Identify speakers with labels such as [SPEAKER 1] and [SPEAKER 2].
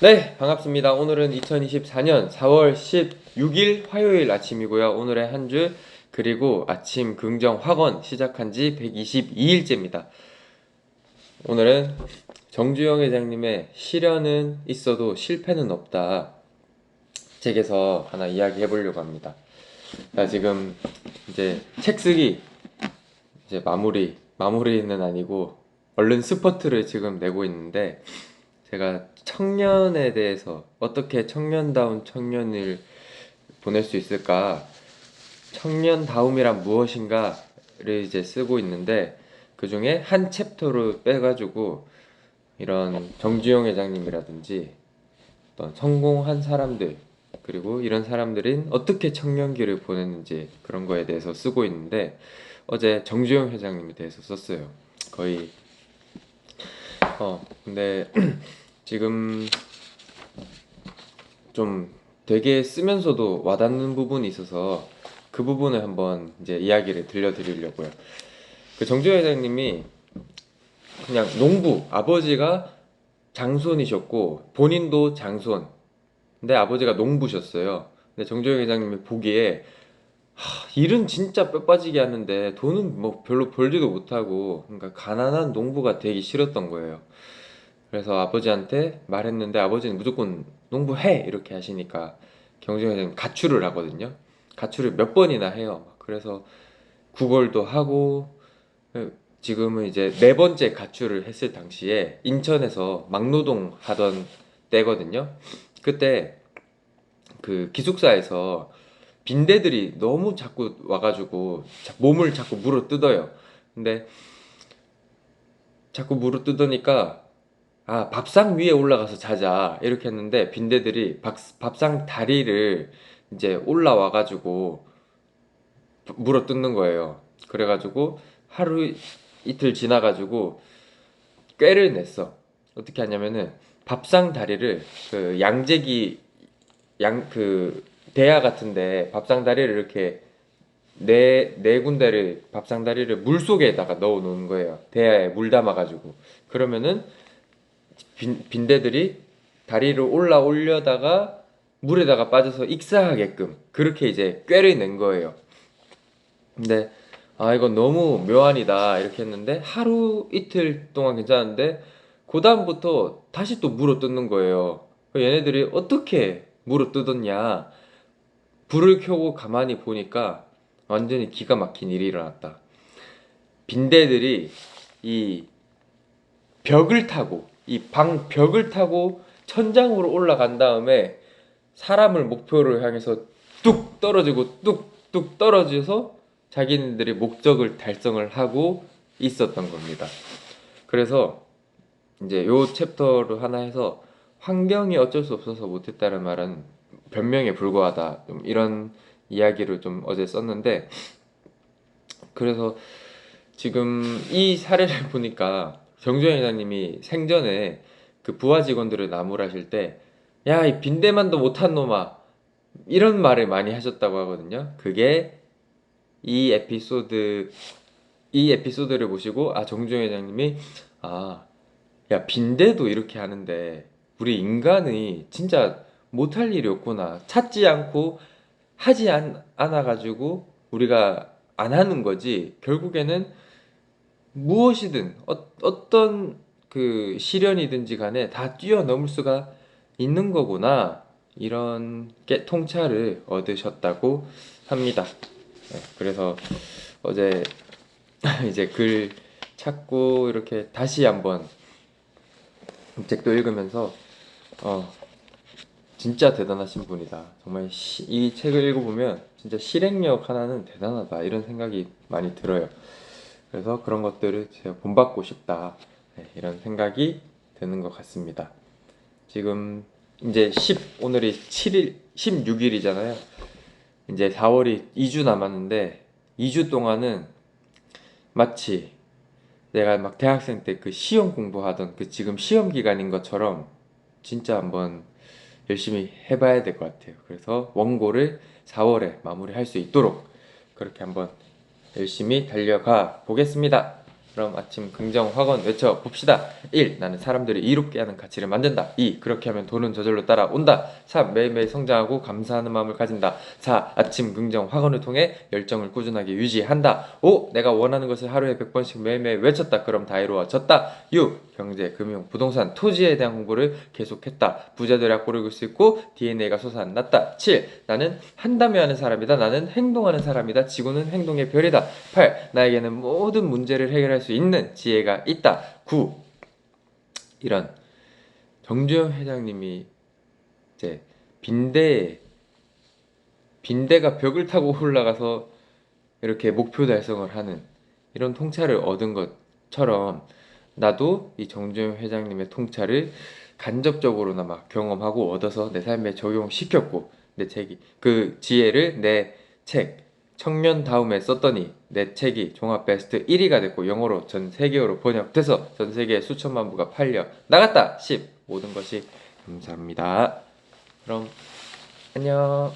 [SPEAKER 1] 네, 반갑습니다. 오늘은 2024년 4월 16일 화요일 아침이고요. 오늘의 한주 그리고 아침 긍정 학원 시작한 지 122일째입니다. 오늘은 정주영 회장님의 시련은 있어도 실패는 없다. 책에서 하나 이야기해 보려고 합니다. 자, 지금 이제 책 쓰기 이제 마무리, 마무리는 아니고 얼른 스퍼트를 지금 내고 있는데 제가 청년에 대해서 어떻게 청년다운 청년을 보낼 수 있을까? 청년다움이란 무엇인가를 이제 쓰고 있는데 그 중에 한 챕터로 빼가지고 이런 정주영 회장님이라든지 어떤 성공한 사람들 그리고 이런 사람들은 어떻게 청년기를 보냈는지 그런 거에 대해서 쓰고 있는데 어제 정주영 회장님에 대해서 썼어요. 거의 어 근데 지금 좀 되게 쓰면서도 와닿는 부분이 있어서 그 부분을 한번 이제 이야기를 들려드리려고요. 그 정주영 회장님이 그냥 농부 아버지가 장손이셨고 본인도 장손. 근데 아버지가 농부셨어요. 근데 정주영 회장님이 보기에 하, 일은 진짜 뼈 빠지게 하는데 돈은 뭐 별로 벌지도 못하고 그러니까 가난한 농부가 되기 싫었던 거예요. 그래서 아버지한테 말했는데 아버지는 무조건 농부해 이렇게 하시니까 경주영 회장님 가출을 하거든요. 가출을 몇 번이나 해요. 막 그래서 구걸도 하고 지금은 이제 네 번째 가출을 했을 당시에 인천에서 막노동 하던 때거든요. 그때 그 기숙사에서 빈대들이 너무 자꾸 와가지고 자- 몸을 자꾸 물어 뜯어요. 근데 자꾸 물어 뜯으니까 아 밥상 위에 올라가서 자자 이렇게 했는데 빈대들이 밥, 밥상 다리를 이제 올라와가지고 물어 뜯는 거예요. 그래가지고 하루 이틀 지나가지고 꾀를 냈어. 어떻게 하냐면은 밥상 다리를 그 양재기 양 그 대야 같은데 밥상 다리를 이렇게 네, 네 군데를 밥상 다리를 물 속에다가 넣어 놓은 거예요. 대야에 물 담아 가지고. 그러면은 빈, 빈대들이 다리를 올라 올려다가 물에다가 빠져서 익사하게끔 그렇게 이제 꾀를 낸 거예요. 근데 아 이건 너무 묘안이다 이렇게 했는데 하루 이틀 동안 괜찮은데 그 다음부터 다시 또 물어 뜯는 거예요. 그 얘네들이 어떻게 물어 뜯었냐? 불을 켜고 가만히 보니까 완전히 기가 막힌 일이 일어났다. 빈대들이 이 벽을 타고 이 방 벽을 타고 천장으로 올라간 다음에 사람을 목표로 향해서 뚝 떨어지고 뚝뚝 떨어져서 자기네들이 목적을 달성을 하고 있었던 겁니다. 그래서 이제 요 챕터를 하나 해서 환경이 어쩔 수 없어서 못했다는 말은 변명에 불과하다 좀 이런 이야기를 좀 어제 썼는데 그래서 지금 이 사례를 보니까 정주영 회장님이 생전에 그 부하 직원들을 나무라실 때 야 이 빈대만도 못한 놈아. 이런 말을 많이 하셨다고 하거든요. 그게 이 에피소드 이 에피소드를 보시고 아 정주영 회장님이 아 야 빈대도 이렇게 하는데 우리 인간이 진짜 못할 일이 없구나. 찾지 않고 하지 않, 않아 가지고 우리가 안 하는 거지. 결국에는 무엇이든 어, 어떤 그 시련이든지 간에 다 뛰어넘을 수가 있는 거구나 이런 게 통찰을 얻으셨다고 합니다. 네, 그래서 어제 이제 글 찾고 이렇게 다시 한번 책도 읽으면서 어 진짜 대단하신 분이다. 정말 시- 이 책을 읽어보면 진짜 실행력 하나는 대단하다 이런 생각이 많이 들어요. 그래서 그런 것들을 제가 본받고 싶다 네, 이런 생각이 드는 것 같습니다. 지금 이제 10 오늘이 7일 16일이잖아요. 이제 4월이 2주 남았는데 2주 동안은 마치 내가 막 대학생 때 그 시험 공부하던 그 지금 시험 기간인 것처럼 진짜 한번 열심히 해봐야 될 것 같아요. 그래서 원고를 4월에 마무리할 수 있도록 그렇게 한번 열심히 달려가 보겠습니다. 그럼 아침 긍정 확언 외쳐 봅시다. 1. 나는 사람들이 이롭게 하는 가치를 만든다. 2. 그렇게 하면 돈은 저절로 따라온다. 3. 매일매일 성장하고 감사하는 마음을 가진다. 4. 아침 긍정 확언을 통해 열정을 꾸준하게 유지한다. 5. 내가 원하는 것을 하루에 100번씩 매일매일 외쳤다. 그럼 다 이루어졌다. 6. 경제, 금융, 부동산, 토지에 대한 공부를 계속했다. 부자들의 악보를 수 있고 DNA가 솟아났다. 7. 나는 한다며 하는 사람이다. 나는 행동하는 사람이다. 지구는 행동의 별이다. 8. 나에게는 모든 문제를 해결할 수 있는 지혜가 있다. 9. 이런 정주영 회장님이 이제 빈대에 빈대가 벽을 타고 올라가서 이렇게 목표 달성을 하는 이런 통찰을 얻은 것처럼 나도 이 정주영 회장님의 통찰을 간접적으로나마 경험하고 얻어서 내 삶에 적용시켰고 내 책이 그 지혜를 내 책 청년 다음에 썼더니 내 책이 종합 베스트 1위가 됐고 영어로 전 세계어로 번역돼서 전 세계 수천만 부가 팔려 나갔다. 10 모든 것이 감사합니다. 그럼 안녕